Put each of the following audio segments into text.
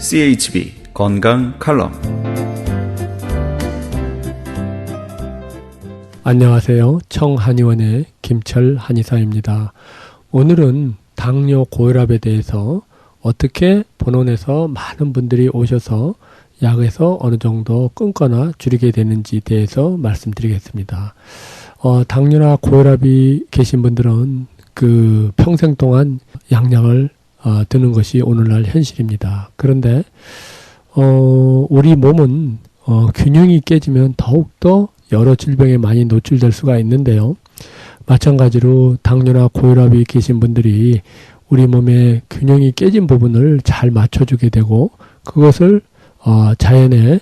CHB 건강 칼럼 안녕하세요. 청한의원의 김철 한의사입니다. 오늘은 당뇨 고혈압에 대해서 어떻게 본원에서 많은 분들이 오셔서 약에서 어느 정도 끊거나 줄이게 되는지 대해서 말씀드리겠습니다. 어, 당뇨나 고혈압이 계신 분들은 그 평생 동안 양약을 어, 드는 것이 오늘날 현실입니다. 그런데 어, 우리 몸은 어, 균형이 깨지면 더욱더 여러 질병에 많이 노출될 수가 있는데요. 마찬가지로 당뇨나 고혈압이 계신 분들이 우리 몸의 균형이 깨진 부분을 잘 맞춰주게 되고 그것을 어, 자연의 에,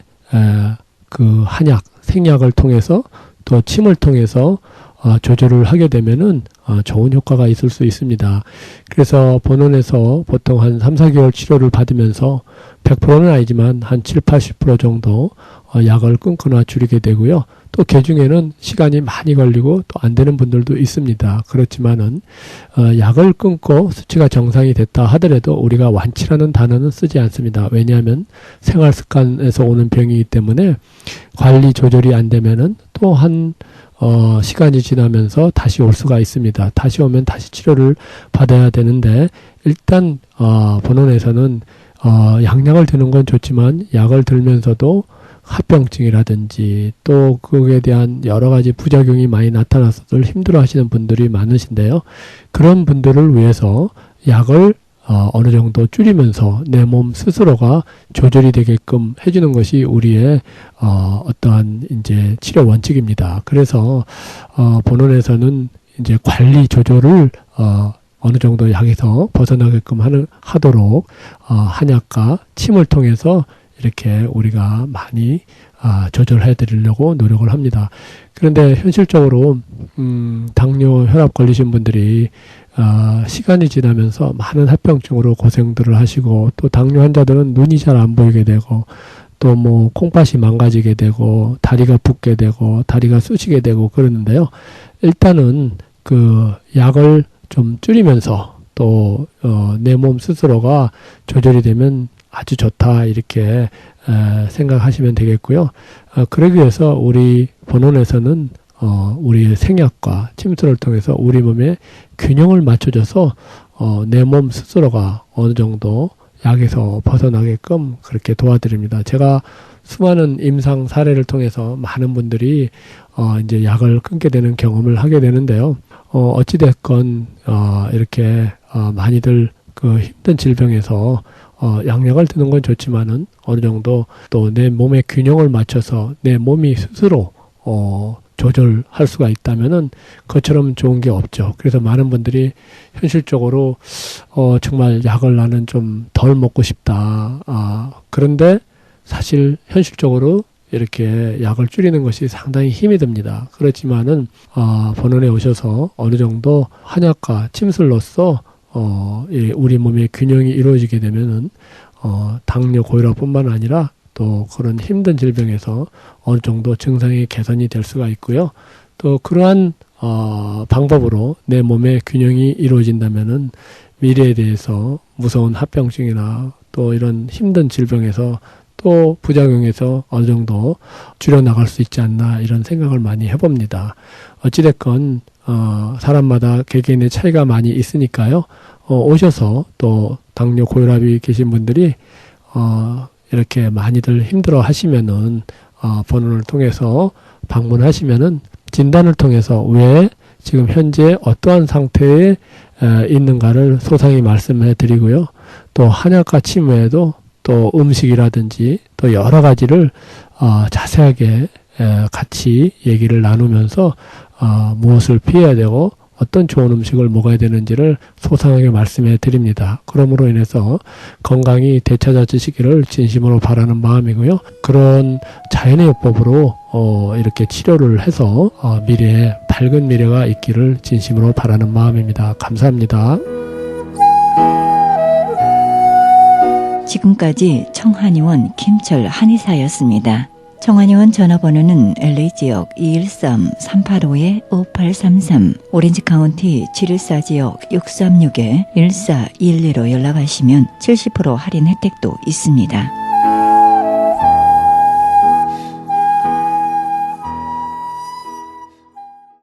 그 한약, 생약을 통해서 또 침을 통해서 어, 조절을 하게 되면은 어, 좋은 효과가 있을 수 있습니다. 그래서 본원에서 보통 한 3, 4개월 치료를 받으면서 100%는 아니지만 한 7, 80% 정도 어, 약을 끊거나 줄이게 되고요. 또 개중에는 시간이 많이 걸리고 또 안 되는 분들도 있습니다. 그렇지만은 어, 약을 끊고 수치가 정상이 됐다 하더라도 우리가 완치라는 단어는 쓰지 않습니다. 왜냐하면 생활 습관에서 오는 병이기 때문에 관리 조절이 안 되면은 또한 어, 시간이 지나면서 다시 올 수가 있습니다. 다시 오면 다시 치료를 받아야 되는데 일단 어, 본원에서는 어, 양약을 드는 건 좋지만 약을 들면서도 합병증이라든지 또 그에 대한 여러 가지 부작용이 많이 나타나서 힘들어 하시는 분들이 많으신데요. 그런 분들을 위해서 약을 어, 어느 정도 줄이면서 내 몸 스스로가 조절이 되게끔 해주는 것이 우리의 어, 어떠한 이제 치료 원칙입니다. 그래서 어, 본원에서는 이제 관리 조절을 어, 어느 정도 약에서 벗어나게끔 하는 하도록 어, 한약과 침을 통해서 이렇게 우리가 많이 아, 조절해 드리려고 노력을 합니다. 그런데 현실적으로 음, 당뇨 혈압 걸리신 분들이 아, 시간이 지나면서 많은 합병증으로 고생들을 하시고 또 당뇨 환자들은 눈이 잘 안 보이게 되고 또 뭐 콩팥이 망가지게 되고 다리가 붓게 되고 다리가 쑤시게 되고 그러는데요. 일단은 그 약을 좀 줄이면서 또 어, 내 몸 스스로가 조절이 되면 아주 좋다 이렇게 에, 생각하시면 되겠고요. 어, 그러기 위해서 우리 본원에서는 어, 우리의 생약과 침수를 통해서 우리 몸의 균형을 맞춰줘서 어, 내 몸 스스로가 어느 정도 약에서 벗어나게끔 그렇게 도와드립니다. 제가 수많은 임상 사례를 통해서 많은 분들이 어, 이제 약을 끊게 되는 경험을 하게 되는데요. 어, 어찌됐건 어, 이렇게 어, 많이들 그 힘든 질병에서 어, 양약을 드는 건 좋지만은 어느 정도 또 내 몸의 균형을 맞춰서 내 몸이 스스로 어, 조절할 수가 있다면은 그처럼 좋은 게 없죠. 그래서 많은 분들이 현실적으로 어, 정말 약을 나는 좀 덜 먹고 싶다. 아, 그런데 사실 현실적으로 이렇게 약을 줄이는 것이 상당히 힘이 듭니다. 그렇지만은 어, 본원에 오셔서 어느 정도 한약과 침술로서 어, 이 우리 몸의 균형이 이루어지게 되면은 어, 당뇨 고혈압뿐만 아니라 또 그런 힘든 질병에서 어느 정도 증상이 개선이 될 수가 있고요. 또 그러한 어, 방법으로 내 몸의 균형이 이루어진다면은 미래에 대해서 무서운 합병증이나 또 이런 힘든 질병에서 또 부작용에서 어느 정도 줄여나갈 수 있지 않나 이런 생각을 많이 해봅니다. 어찌됐건 어, 사람마다 개개인의 차이가 많이 있으니까요. 어, 오셔서 또 당뇨 고혈압이 계신 분들이 어, 이렇게 많이들 힘들어 하시면은 어, 번호를 통해서 방문하시면은 진단을 통해서 왜 지금 현재 어떠한 상태에 에, 있는가를 소상히 말씀해 드리고요. 또 한약과 침 외에도 또 음식이라든지 또 여러 가지를 어, 자세하게 에, 같이 얘기를 나누면서 어, 무엇을 피해야 되고 어떤 좋은 음식을 먹어야 되는지를 소상하게 말씀해 드립니다. 그러므로 인해서 건강이 되찾아지시기를 진심으로 바라는 마음이고요. 그런 자연의 요법으로 어, 이렇게 치료를 해서 어, 미래에 밝은 미래가 있기를 진심으로 바라는 마음입니다. 감사합니다. 지금까지 청한의원 김철 한의사였습니다. 청한의원 전화번호는 LA 지역 213-385-5833, 오렌지 카운티 714 지역 636-1412로 연락하시면 70% 할인 혜택도 있습니다.